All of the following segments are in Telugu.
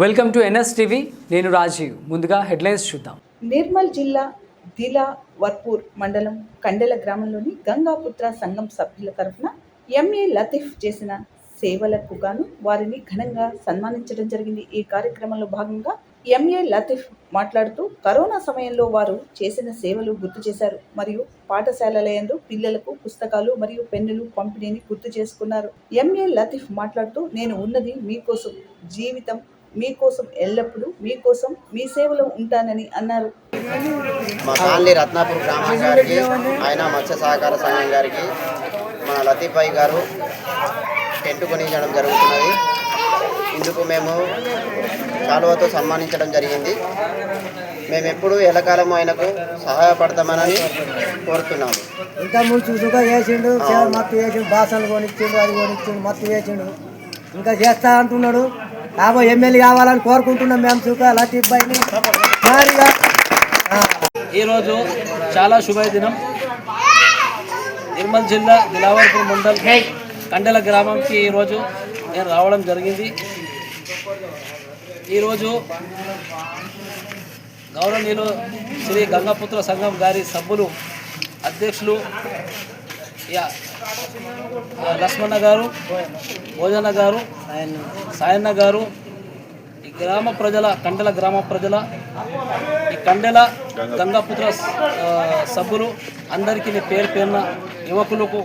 Welcome to NS TV. నేను రాజీవ్. ముందుగా హెడ్లైన్స్ చూద్దాం. నిర్మల్ జిల్లా దిలా వర్పూర్ మండలం కండెల గ్రామంలోని గంగాపుత్ర సంఘం సభ్యుల తరఫున ఎంఏ లతీఫ్ చేసిన సేవలకు గాను వారిని ఘనంగా సన్మానించడం జరిగింది. ఈ కార్యక్రమంలో భాగంగా ఎంఏ లతీఫ్ మాట్లాడుతూ కరోనా సమయంలో వారు చేసిన సేవలు గుర్తు చేశారు. మరియు పాఠశాలలయందు పిల్లలకు పుస్తకాలు మరియు పెన్నులు పంపిణీని గుర్తు చేసుకున్నారు. ఎంఏ లతీఫ్ మాట్లాడుతూ నేను ఉన్నది మీకోసం. జీవితం మీకోసం ఎల్లప్పుడూ మీకోసం మీ సేవలో ఉంటానని అన్నారు. మా కాలనీ రత్నాపూర్ గ్రామం గారికి ఆయన మత్స్య సహకార సంఘం గారికి మన లతీఫాయ్ గారు టెంట్ కొనించడం జరుగుతున్నది. ఇందుకు మేము కాలువతో సన్మానించడం జరిగింది. మేము ఎప్పుడు ఎల్లకాలం ఆయనకు సహాయపడతామని కోరుతున్నాము. ఇంకా ముందు చూసుగా చేసిండు మత్తు చేసిండు బాసనలు కొనిచ్చిండు అది కొనిచ్చిండు మత్తు చేసిండు. ఇంకా చేస్తా అంటున్నాడు. కాబోయే ఎమ్మెల్యే కావాలని కోరుకుంటున్నాం మేము సుఖ లతీఫ్ భాయ్ని ఈరోజు చాలా శుభదినం. నిర్మల్ జిల్లా దిలావర్పూర్ మండల్ కండెల గ్రామంకి ఈరోజు నేను రావడం జరిగింది. ఈరోజు గౌరవనీయులు శ్రీ గంగాపుత్ర సంఘం గారి సభ్యులు అధ్యక్షులు లక్ష్మణ గారు భోజన గారు సాయన్న గారు ఈ గ్రామ ప్రజల కండెల గ్రామ ప్రజల ఈ కండెల గంగాపుత్ర సభ్యులు అందరికీ నేను పేరు పేరున యువకులకు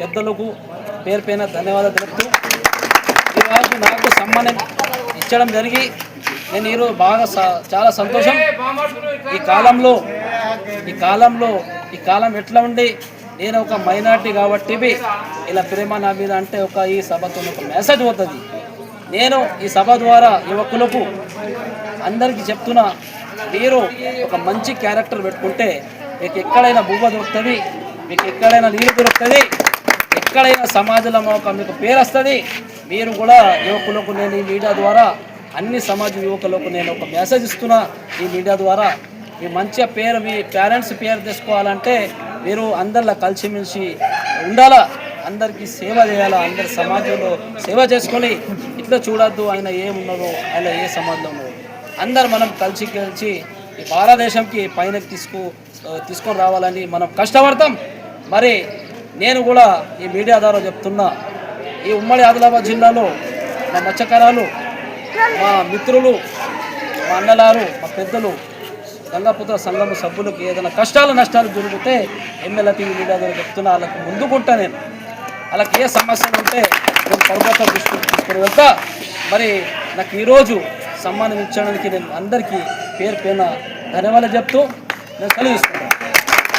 పెద్దలకు పేరు పైన ధన్యవాదాలు తెలుపుతూ ఈరోజు నాకు సమ్మానం ఇచ్చడం జరిగి నేను ఈరోజు బాగా స- చాలా సంతోషం. ఈ కాలంలో ఈ కాలంలో ఈ కాలం ఎట్లా ఉండి నేను ఒక మైనార్టీ కాబట్టి ఇలా ప్రేమ నా మీద అంటే ఒక ఈ సభతో ఒక మెసేజ్ పోతుంది. నేను ఈ సభ ద్వారా యువకులకు అందరికీ చెప్తున్నా మీరు ఒక మంచి క్యారెక్టర్ పెట్టుకుంటే మీకు ఎక్కడైనా బువ్వ దొరుకుతుంది మీకు ఎక్కడైనా నీరు దొరుకుతుంది ఎక్కడైనా సమాజంలో ఒక మీకు పేరు వస్తుంది మీరు కూడా యువకులకు నేను ఈ మీడియా ద్వారా అన్ని సమాజ యువకులకు నేను ఒక మెసేజ్ ఇస్తున్నా ఈ మీడియా ద్వారా. మీ మంచిగా పేరు మీ పేరెంట్స్ పేరు తెచ్చుకోవాలంటే మీరు అందరిలా కలిసిమెలిసి ఉండాలా? అందరికీ సేవ చేయాలా? అందరి సమాజంలో సేవ చేసుకొని ఇట్లా చూడొద్దు ఆయన ఏమున్నాడో ఆయన ఏ సమాజంలో ఉన్నాడో అందరు మనం కలిసి కలిసి ఈ భారతదేశంకి పైనకి తీసుకు తీసుకొని రావాలని మనం కష్టపడతాం. మరి నేను కూడా ఈ మీడియా ద్వారా చెప్తున్నా ఈ ఉమ్మడి ఆదిలాబాద్ జిల్లాలో మా మత్స్యకారాలు మా మిత్రులు మా అన్నలారు మా పెద్దలు గంగాపుత్ర సంఘం సభ్యులకు ఏదైనా కష్టాలు నష్టాలు జరిగితే ఎమ్మెల్యే టీవీ మీడియా ద్వారా చెప్తున్నా వాళ్ళకి ముందుకుంటా నేను. వాళ్ళకి ఏ సమస్యలు ఉంటే నేను పర్వతం తీసుకుని తీసుకుని వెళ్తా. మరి నాకు ఈరోజు సమ్మానం ఇచ్చడానికి నేను అందరికీ పేరు పైన ధన్యవాదాలు చెప్తూ నేను సెలవు ఇస్తాను